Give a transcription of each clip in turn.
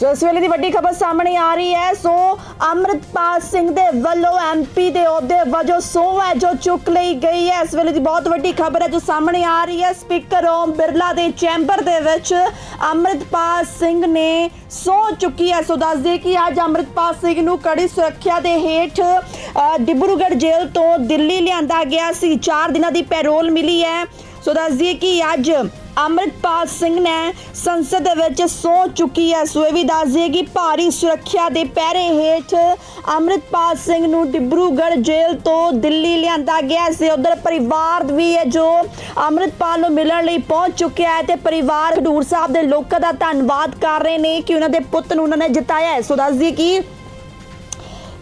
ਸੋ ਇਸ ਵੇਲੇ ਦੀ ਵੱਡੀ ਖਬਰ ਸਾਹਮਣੇ ਆ ਰਹੀ ਹੈ। ਸੋ ਅੰਮ੍ਰਿਤਪਾਲ ਸਿੰਘ ਦੇ ਵੱਲੋਂ ਐਮਪੀ ਦੇ ਅਹੁਦੇ ਵਜੋਂ ਸਹੁੰ ਹੈ, ਜੋ ਚੁੱਕ ਲਈ ਗਈ ਹੈ। ਇਸ ਵੇਲੇ ਦੀ ਬਹੁਤ ਵੱਡੀ ਖਬਰ ਹੈ, ਜੋ ਸਾਹਮਣੇ ਆ ਰਹੀ ਹੈ। ਸਪੀਕਰ ਓਮ ਬਿਰਲਾ ਦੇ ਚੈਂਬਰ ਦੇ ਵਿੱਚ ਅੰਮ੍ਰਿਤਪਾਲ ਸਿੰਘ ਨੇ ਸਹੁੰ ਚੁੱਕੀ ਹੈ। ਸੋ ਦੱਸ ਦਈਏ ਕਿ ਅੱਜ ਅੰਮ੍ਰਿਤਪਾਲ ਸਿੰਘ ਨੂੰ ਕੜੀ ਸੁਰੱਖਿਆ ਦੇ ਹੇਠ ਡਿਬਰੂਗੜ੍ਹ ਜੇਲ੍ਹ ਤੋਂ ਦਿੱਲੀ ਲਿਆਂਦਾ ਗਿਆ ਸੀ। 4 ਦਿਨਾਂ ਦੀ ਪੈਰੋਲ ਮਿਲੀ ਹੈ। ਸੋ ਦੱਸ ਦਈਏ ਕਿ ਅੱਜ ਅੰਮ੍ਰਿਤਪਾਲ ਸਿੰਘ ਨੇ ਸੰਸਦ ਦੇ ਵਿੱਚ ਸੌ ਚੁੱਕੀ ਹੈ। ਸੋ ਇਹ ਵੀ ਦੱਸ ਦਈਏ ਕਿ ਭਾਰੀ ਸੁਰੱਖਿਆ ਦੇ ਪਹਿਰੇ ਹੇਠ ਅੰਮ੍ਰਿਤਪਾਲ ਸਿੰਘ ਨੂੰ ਡਿਬਰੂਗੜ੍ਹ ਜੇਲ੍ਹ ਤੋਂ ਦਿੱਲੀ ਲਿਆਂਦਾ ਗਿਆ ਸੀ। ਉਧਰ ਪਰਿਵਾਰ ਵੀ ਹੈ ਜੋ ਅੰਮ੍ਰਿਤਪਾਲ ਨੂੰ ਮਿਲਣ ਲਈ ਪਹੁੰਚ ਚੁੱਕਿਆ ਹੈ ਤੇ ਪਰਿਵਾਰ ਖਡੂਰ ਸਾਹਿਬ ਦੇ ਲੋਕਾਂ ਦਾ ਧੰਨਵਾਦ ਕਰ ਰਹੇ ਨੇ ਕਿ ਉਹਨਾਂ ਦੇ ਪੁੱਤ ਨੂੰ ਉਹਨਾਂ ਨੇ ਜਿਤਾਇਆ ਹੈ। ਸੋ ਦੱਸ ਦਈਏ ਕਿ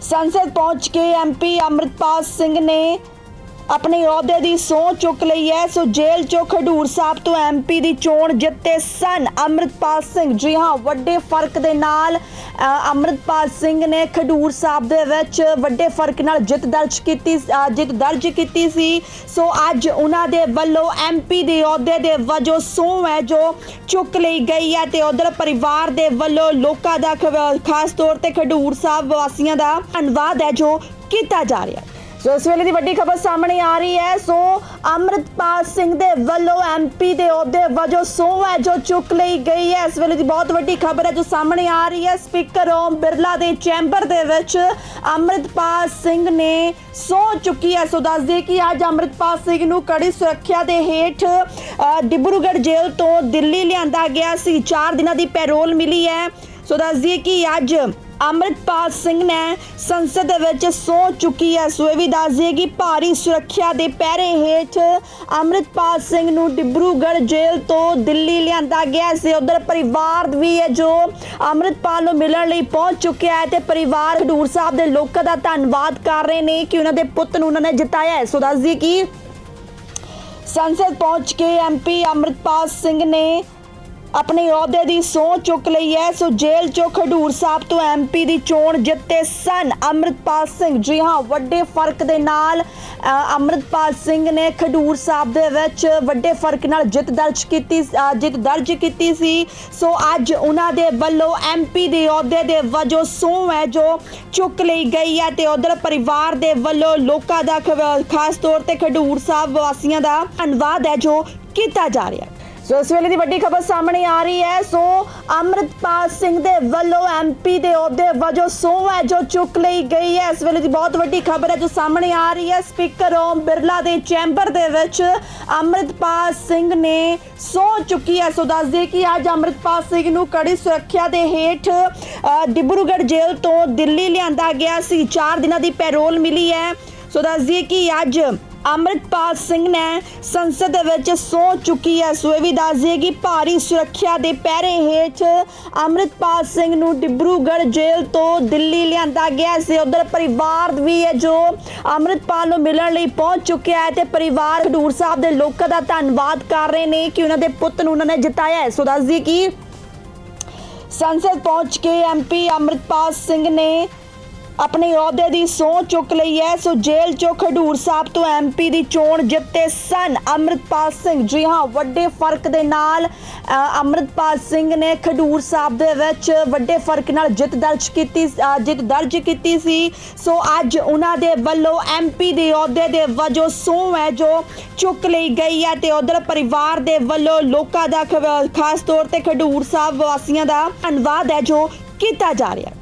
ਸੰਸਦ ਪਹੁੰਚ ਕੇ ਐਮਪੀ ਅੰਮ੍ਰਿਤਪਾਲ ਸਿੰਘ ਨੇ ਆਪਣੇ ਅਹੁਦੇ ਦੀ ਸਹੁੰ ਚੁੱਕ ਲਈ ਹੈ। ਸੋ ਜੇਲ੍ਹ ਚੋਂ ਖਡੂਰ ਸਾਹਿਬ ਤੋਂ ਐਮਪੀ ਦੀ ਚੋਣ ਜਿੱਤੇ ਸਨ ਅੰਮ੍ਰਿਤਪਾਲ ਸਿੰਘ। ਜੀ ਹਾਂ ਵੱਡੇ ਫ਼ਰਕ ਦੇ ਨਾਲ ਅ, ਅੰਮ੍ਰਿਤਪਾਲ ਸਿੰਘ ਨੇ ਖਡੂਰ ਸਾਹਿਬ ਦੇ ਵਿੱਚ ਵੱਡੇ ਫ਼ਰਕ ਨਾਲ ਜਿੱਤ ਦਰਜ ਕੀਤੀ ਜਿੱਤ ਦਰਜ ਕੀਤੀ ਸੀ। ਸੋ ਅੱਜ ਉਹਨਾਂ ਦੇ ਵੱਲੋਂ ਐਮਪੀ ਦੇ ਅਹੁਦੇ ਦੇ ਵਜੋਂ ਸਹੁੰ ਹੈ ਜੋ ਚੁੱਕ ਲਈ ਗਈ ਹੈ ਤੇ ਉਧਰ ਪਰਿਵਾਰ ਦੇ ਵੱਲੋਂ ਲੋਕਾਂ ਦਾ ਖਾਸ ਤੌਰ ਤੇ ਖਡੂਰ ਸਾਹਿਬ ਵਾਸੀਆਂ ਦਾ ਧੰਨਵਾਦ ਹੈ ਜੋ ਕੀਤਾ ਜਾ ਰਿਹਾ ਹੈ। ਸੋ ਇਸ ਵੇਲੇ ਦੀ ਵੱਡੀ ਖਬਰ ਸਾਹਮਣੇ ਆ ਰਹੀ ਹੈ। ਸੋ ਅੰਮ੍ਰਿਤਪਾਲ ਸਿੰਘ ਦੇ ਵੱਲੋਂ ਐਮਪੀ ਦੇ ਅਹੁਦੇ ਵਜੋਂ ਸਹੁੰ ਹੈ ਜੋ ਚੁੱਕ ਲਈ ਗਈ ਹੈ। ਇਸ ਵੇਲੇ ਦੀ ਬਹੁਤ ਵੱਡੀ ਖਬਰ ਹੈ ਜੋ ਸਾਹਮਣੇ ਆ ਰਹੀ ਹੈ। ਸਪੀਕਰ ਓਮ ਬਿਰਲਾ ਦੇ ਚੈਂਬਰ ਦੇ ਵਿੱਚ ਅੰਮ੍ਰਿਤਪਾਲ ਸਿੰਘ ਨੇ ਸਹੁੰ ਚੁੱਕੀ ਹੈ। ਸੋ ਦੱਸ ਦਈਏ ਕਿ ਅੱਜ ਅੰਮ੍ਰਿਤਪਾਲ ਸਿੰਘ ਨੂੰ ਕੜੀ ਸੁਰੱਖਿਆ ਦੇ ਹੇਠ ਡਿਬਰੂਗੜ੍ਹ ਜੇਲ੍ਹ ਤੋਂ ਦਿੱਲੀ ਲਿਆਂਦਾ ਗਿਆ ਸੀ। 4 ਦਿਨਾਂ ਦੀ ਪੈਰੋਲ ਮਿਲੀ ਹੈ। ਸੋ ਦੱਸ ਦਈਏ ਕਿ ਅੱਜ ਅੰਮ੍ਰਿਤਪਾਲ ਸਿੰਘ ਨੇ ਸੰਸਦ ਦੇ ਵਿੱਚ ਸੌ ਚੁੱਕੀ ਹੈ। ਸੋ ਇਹ ਵੀ ਦੱਸ ਦਈਏ ਕਿ ਭਾਰੀ ਸੁਰੱਖਿਆ ਦੇ ਪਹਿਰੇ ਹੇਠ ਅੰਮ੍ਰਿਤਪਾਲ ਸਿੰਘ ਨੂੰ ਡਿਬਰੂਗੜ੍ਹ ਜੇਲ੍ਹ ਤੋਂ ਦਿੱਲੀ ਲਿਆਂਦਾ ਗਿਆ ਸੀ ਉਧਰ ਪਰਿਵਾਰ ਵੀ ਹੈ ਜੋ ਅੰਮ੍ਰਿਤਪਾਲ ਨੂੰ ਮਿਲਣ ਲਈ ਪਹੁੰਚ ਚੁੱਕਿਆ ਹੈ ਤੇ ਪਰਿਵਾਰ ਹਡੂਰ ਸਾਹਿਬ ਦੇ ਲੋਕਾਂ ਦਾ ਧੰਨਵਾਦ ਕਰ ਰਹੇ ਨੇ ਕਿ ਉਹਨਾਂ ਦੇ ਪੁੱਤ ਨੂੰ ਉਹਨਾਂ ਨੇ ਜਿਤਾਇਆ ਹੈ। ਸੋ ਦੱਸ ਦਈਏ ਕਿ ਸੰਸਦ ਪਹੁੰਚ ਕੇ ਐਮਪੀ ਅੰਮ੍ਰਿਤਪਾਲ ਸਿੰਘ ਨੇ ਆਪਣੇ ਅਹੁਦੇ ਦੀ ਸਹੁੰ ਚੁੱਕ ਲਈ ਹੈ। ਸੋ ਜੇਲ੍ਹ ਚੋਂ ਖਡੂਰ ਸਾਹਿਬ ਤੋਂ ਐਮਪੀ ਦੀ ਚੋਣ ਜਿੱਤੇ ਸਨ ਅੰਮ੍ਰਿਤਪਾਲ ਸਿੰਘ। ਜੀ ਹਾਂ ਵੱਡੇ ਫ਼ਰਕ ਦੇ ਨਾਲ ਅ, ਅੰਮ੍ਰਿਤਪਾਲ ਸਿੰਘ ਨੇ ਖਡੂਰ ਸਾਹਿਬ ਦੇ ਵਿੱਚ ਵੱਡੇ ਫ਼ਰਕ ਨਾਲ ਜਿੱਤ ਦਰਜ ਕੀਤੀ ਜਿੱਤ ਦਰਜ ਕੀਤੀ ਸੀ। ਸੋ ਅੱਜ ਉਹਨਾਂ ਦੇ ਵੱਲੋਂ ਐਮਪੀ ਦੇ ਅਹੁਦੇ ਦੇ ਵਜੋਂ ਸਹੁੰ ਹੈ ਜੋ ਚੁੱਕ ਲਈ ਗਈ ਹੈ ਤੇ ਉਧਰ ਪਰਿਵਾਰ ਦੇ ਵੱਲੋਂ ਲੋਕਾਂ ਦਾ ਖਾਸ ਤੌਰ ਤੇ ਖਡੂਰ ਸਾਹਿਬ ਵਾਸੀਆਂ ਦਾ ਧੰਨਵਾਦ ਹੈ ਜੋ ਕੀਤਾ ਜਾ ਰਿਹਾ ਹੈ। ਸੋ ਇਸ ਵੇਲੇ ਦੀ ਵੱਡੀ ਖਬਰ ਸਾਹਮਣੇ ਆ ਰਹੀ ਹੈ। ਸੋ ਅੰਮ੍ਰਿਤਪਾਲ ਸਿੰਘ ਦੇ ਵੱਲੋਂ ਐਮਪੀ ਦੇ ਅਹੁਦੇ ਵਜੋਂ ਸਹੁੰ ਹੈ, ਜੋ ਚੁੱਕ ਲਈ ਗਈ ਹੈ। ਇਸ ਵੇਲੇ ਦੀ ਬਹੁਤ ਵੱਡੀ ਖਬਰ ਹੈ, ਜੋ ਸਾਹਮਣੇ ਆ ਰਹੀ ਹੈ। ਸਪੀਕਰ ਓਮ ਬਿਰਲਾ ਦੇ ਚੈਂਬਰ ਦੇ ਵਿੱਚ ਅੰਮ੍ਰਿਤਪਾਲ ਸਿੰਘ ਨੇ ਸਹੁੰ ਚੁੱਕੀ ਹੈ। ਸੋ ਦੱਸ ਦਈਏ ਕਿ ਅੱਜ ਅੰਮ੍ਰਿਤਪਾਲ ਸਿੰਘ ਨੂੰ ਕੜੀ ਸੁਰੱਖਿਆ ਦੇ ਹੇਠ ਡਿਬਰੂਗੜ੍ਹ ਜੇਲ੍ਹ ਤੋਂ ਦਿੱਲੀ ਲਿਆਂਦਾ ਗਿਆ ਸੀ। 4 ਦਿਨਾਂ ਦੀ ਪੈਰੋਲ ਮਿਲੀ ਹੈ। ਸੋ ਦੱਸ ਦਈਏ ਕਿ ਅੱਜ ਅੰਮ੍ਰਿਤਪਾਲ ਸਿੰਘ ਨੇ ਸੰਸਦ ਦੇ ਵਿੱਚ ਸੌ ਚੁੱਕੀ ਹੈ। ਸੋ ਇਹ ਵੀ ਦੱਸ ਦਈਏ ਕਿ ਭਾਰੀ ਸੁਰੱਖਿਆ ਦੇ ਪਹਿਰੇ ਹੇਠ ਅੰਮ੍ਰਿਤਪਾਲ ਸਿੰਘ ਨੂੰ ਡਿਬਰੂਗੜ੍ਹ ਜੇਲ੍ਹ ਤੋਂ ਦਿੱਲੀ ਲਿਆਂਦਾ ਗਿਆ ਸੀ। ਉਧਰ ਪਰਿਵਾਰ ਵੀ ਹੈ ਜੋ ਅੰਮ੍ਰਿਤਪਾਲ ਨੂੰ ਮਿਲਣ ਲਈ ਪਹੁੰਚ ਚੁੱਕਿਆ ਹੈ ਤੇ ਪਰਿਵਾਰ ਖਡੂਰ ਸਾਹਿਬ ਦੇ ਲੋਕਾਂ ਦਾ ਧੰਨਵਾਦ ਕਰ ਰਹੇ ਨੇ ਕਿ ਉਹਨਾਂ ਦੇ ਪੁੱਤ ਨੂੰ ਉਹਨਾਂ ਨੇ ਜਿਤਾਇਆ ਹੈ। ਸੋ ਦੱਸ ਦਈਏ ਕਿ ਸੰਸਦ ਪਹੁੰਚ ਕੇ ਐਮਪੀ ਅੰਮ੍ਰਿਤਪਾਲ ਸਿੰਘ ਨੇ ਆਪਣੇ ਅਹੁਦੇ ਦੀ ਸਹੁੰ ਚੁੱਕ ਲਈ ਹੈ। ਸੋ ਜੇਲ੍ਹ ਚੋਂ ਖਡੂਰ ਸਾਹਿਬ ਤੋਂ ਐਮਪੀ ਦੀ ਚੋਣ ਜਿੱਤੇ ਸਨ। ਅੰਮ੍ਰਿਤਪਾਲ ਸਿੰਘ ਜੀ ਹਾਂ ਵੱਡੇ ਫ਼ਰਕ ਦੇ ਨਾਲ ਅ, ਅੰਮ੍ਰਿਤਪਾਲ ਸਿੰਘ ਨੇ ਖਡੂਰ ਸਾਹਿਬ ਦੇ ਵਿੱਚ ਵੱਡੇ ਫ਼ਰਕ ਨਾਲ ਜਿੱਤ ਦਰਜ ਕੀਤੀ ਜਿੱਤ ਦਰਜ ਕੀਤੀ ਸੀ। ਸੋ ਅੱਜ ਉਹਨਾਂ ਦੇ ਵੱਲੋਂ ਐਮਪੀ ਦੇ ਅਹੁਦੇ ਦੇ ਵਜੋਂ ਸਹੁੰ ਹੈ ਜੋ ਚੁੱਕ ਲਈ ਗਈ ਹੈ ਤੇ ਉਧਰ ਪਰਿਵਾਰ ਦੇ ਵੱਲੋਂ ਲੋਕਾਂ ਦਾ ਖਾਸ ਤੌਰ ਤੇ ਖਡੂਰ ਸਾਹਿਬ ਵਾਸੀਆਂ ਦਾ ਧੰਨਵਾਦ ਹੈ ਜੋ ਕੀਤਾ ਜਾ ਰਿਹਾ